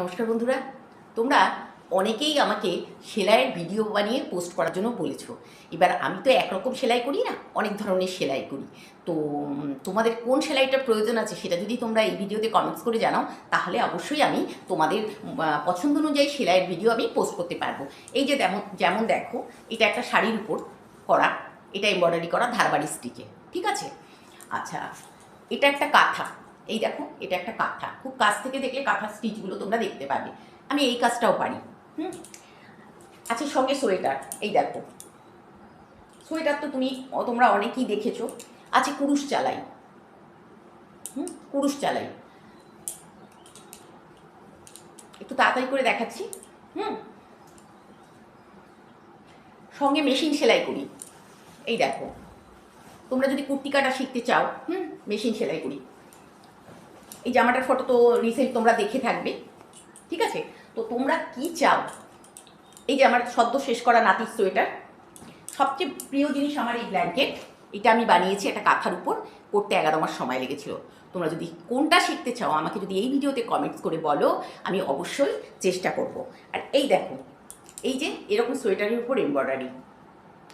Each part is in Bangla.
নমস্কার বন্ধুরা, তোমরা অনেকেই আমাকে সেলাইয়ের ভিডিও বানিয়ে পোস্ট করার জন্য বলেছ। এবার আমি তো একরকম সেলাই করি না, অনেক ধরনের সেলাই করি। তো তোমাদের কোন সেলাইটার প্রয়োজন আছে সেটা যদি তোমরা এই ভিডিওতে কমেন্টস করে জানাও, তাহলে অবশ্যই আমি তোমাদের পছন্দ অনুযায়ী সেলাইয়ের ভিডিও আমি পোস্ট করতে পারব। এই যে যেমন যেমন দেখো, এটা একটা শাড়ির উপর করা, এটা এমব্রয়ডারি করা ধারবাড়ি স্টিচে ঠিক আছে? আচ্ছা এটা একটা কাঁথা। এই দেখো, এটা একটা কাঁথা। খুব কাছ থেকে দেখলে কাঁথা স্টিচগুলো তোমরা দেখতে পাবে। আমি এই কাজটাও পারি, হুম? আচ্ছা সঙ্গে সোয়েটার, এই দেখো। সোয়েটার তো তুমি তোমরা অনেকেই দেখেছ। আছে কুরুশ চালাই, হুম? কুরুশ চালাই। একটু তাড়াতাড়ি করে দেখাচ্ছি, হুম? সঙ্গে মেশিন সেলাই করি, এই দেখো। তোমরা যদি কুর্তি কাটা শিখতে চাও, হুম? মেশিন সেলাই করি। এই জামাটার ফটো তো রিসেন্ট তোমরা দেখে থাকবে, ঠিক আছে? তো তোমরা কি চাও? এই যে আমার সদ্য শেষ করা নাতির সোয়েটার। সবচেয়ে প্রিয় জিনিস আমার এই ব্ল্যাঙ্কেট এটা আমি বানিয়েছি একটা কাঁথার উপর করতে এগারো মাস সময় লেগেছিল। তোমরা যদি কোনটা শিখতে চাও, আমাকে যদি এই ভিডিওতে কমেন্টস করে বলো, আমি অবশ্যই চেষ্টা করব। আর এই দেখো, এই যে এরকম সোয়েটারের উপর এমব্রয়ডারি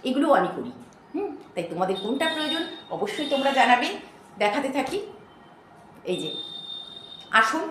এগুলোও আমি করি, হুম? তাই তোমাদের কোনটা প্রয়োজন, অবশ্যই তোমরা জানাবে, দেখাতে থাকি। এই যে আসুন